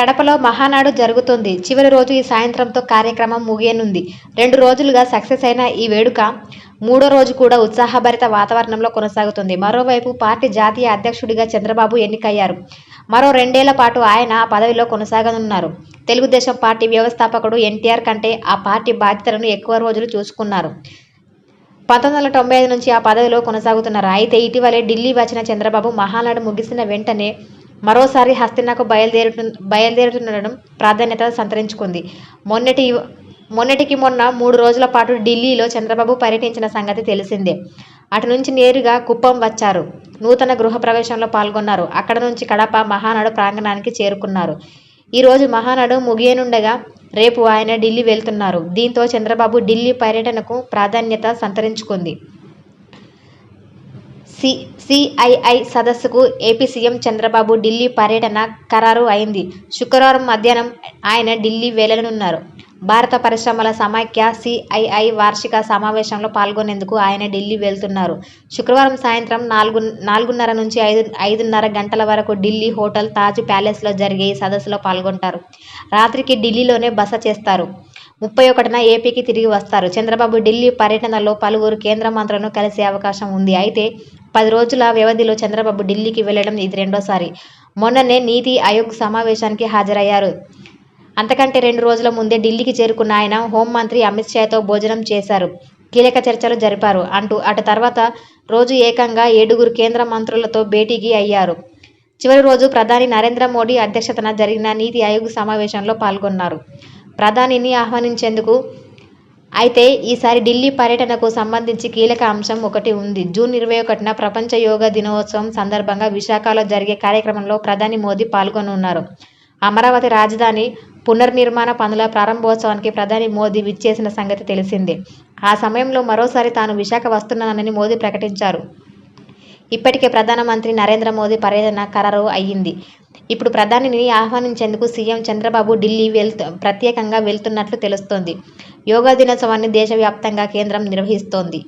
కడపలో మహానాడు జరుగుతుంది. చివరి రోజు ఈ సాయంత్రంతో కార్యక్రమం ముగియనుంది. రెండు రోజులుగా సక్సెస్ అయిన ఈ వేడుక మూడో రోజు కూడా ఉత్సాహభరిత వాతావరణంలో కొనసాగుతుంది. మరోవైపు పార్టీ జాతీయ అధ్యక్షుడిగా చంద్రబాబు ఎన్నికయ్యారు. మరో రెండేళ్ళ పాటు ఆయన ఆ పదవిలో కొనసాగనున్నారు. తెలుగుదేశం పార్టీ వ్యవస్థాపకుడు ఎన్టీఆర్ కంటే ఆ పార్టీ బాధ్యతలను ఎక్కువ రోజులు చూసుకున్నారు. పంతొమ్మిది వందల తొంభై ఐదు నుంచి ఆ పదవిలో కొనసాగుతున్నారు. అయితే ఇటీవలే ఢిల్లీ వచ్చిన చంద్రబాబు మహానాడు ముగిసిన వెంటనే మరోసారి హస్తినాకు బయలుదేరుతు బయలుదేరుతుండడం ప్రాధాన్యత సంతరించుకుంది. మొన్నటి మొన్నటికి మొన్న మూడు రోజుల పాటు ఢిల్లీలో చంద్రబాబు పర్యటించిన సంగతి తెలిసిందే. అటు నుంచి నేరుగా కుప్పం వచ్చారు. నూతన గృహప్రవేశంలో పాల్గొన్నారు. అక్కడ నుంచి కడప మహానాడు ప్రాంగణానికి చేరుకున్నారు. ఈరోజు మహానాడు ముగియనుండగా రేపు ఆయన ఢిల్లీ వెళ్తున్నారు. దీంతో చంద్రబాబు ఢిల్లీ పర్యటనకు ప్రాధాన్యత సంతరించుకుంది. సి సిఐఐ సదస్సుకు ఏపీ సీఎం చంద్రబాబు ఢిల్లీ పర్యటన ఖరారు అయింది. శుక్రవారం మధ్యాహ్నం ఆయన ఢిల్లీ వెళ్ళనున్నారు. భారత పరిశ్రమల సమాఖ్య సిఐఐ వార్షిక సమావేశంలో పాల్గొనేందుకు ఆయన ఢిల్లీ వెళ్తున్నారు. శుక్రవారం సాయంత్రం నాలుగు నాలుగున్నర నుంచి ఐదు ఐదున్నర గంటల వరకు ఢిల్లీ హోటల్ తాజ్ ప్యాలెస్లో జరిగే ఈ సదస్సులో పాల్గొంటారు. రాత్రికి ఢిల్లీలోనే బస చేస్తారు. ముప్పై ఒకటిన ఏపీకి తిరిగి వస్తారు. చంద్రబాబు ఢిల్లీ పర్యటనలో పలువురు కేంద్ర మంత్రులను కలిసే అవకాశం ఉంది. అయితే పది రోజుల వ్యవధిలో చంద్రబాబు ఢిల్లీకి వెళ్ళడం ఇది రెండోసారి. మొన్ననే నీతి ఆయోగ్ సమావేశానికి హాజరయ్యారు. అంతకంటే రెండు రోజుల ముందే ఢిల్లీకి చేరుకున్న ఆయన హోంమంత్రి అమిత్ షాతో భోజనం చేశారు. కీలక చర్చలు జరిపారు. అంటూ అటు తర్వాత రోజు ఏకంగా ఏడుగురు కేంద్ర మంత్రులతో భేటీకి అయ్యారు. చివరి రోజు ప్రధాని నరేంద్ర మోడీ అధ్యక్షతన జరిగిన నీతి ఆయోగ్ సమావేశంలో పాల్గొన్నారు. ప్రధానిని ఆహ్వానించేందుకు. అయితే ఈసారి ఢిల్లీ పర్యటనకు సంబంధించి కీలక అంశం ఒకటి ఉంది. జూన్ ఇరవై ఒకటిన ప్రపంచ యోగా దినోత్సవం సందర్భంగా విశాఖలో జరిగే కార్యక్రమంలో ప్రధాని మోదీ పాల్గొనున్నారు అమరావతి రాజధాని పునర్నిర్మాణ పనుల ప్రారంభోత్సవానికి ప్రధాని మోదీ విచ్చేసిన సంగతి తెలిసిందే. ఆ సమయంలో మరోసారి తాను విశాఖ వస్తున్నానని మోదీ ప్రకటించారు. ఇప్పటికే ప్రధానమంత్రి నరేంద్ర మోదీ పర్యటన ఖరారు అయ్యింది. ఇప్పుడు ప్రధానిని ఆహ్వానించేందుకు సీఎం చంద్రబాబు ఢిల్లీ వెళ్తూ ప్రత్యేకంగా వెళ్తున్నట్లు తెలుస్తోంది. యోగా దినోత్సవాన్ని దేశవ్యాప్తంగా కేంద్రం నిర్వహిస్తోంది.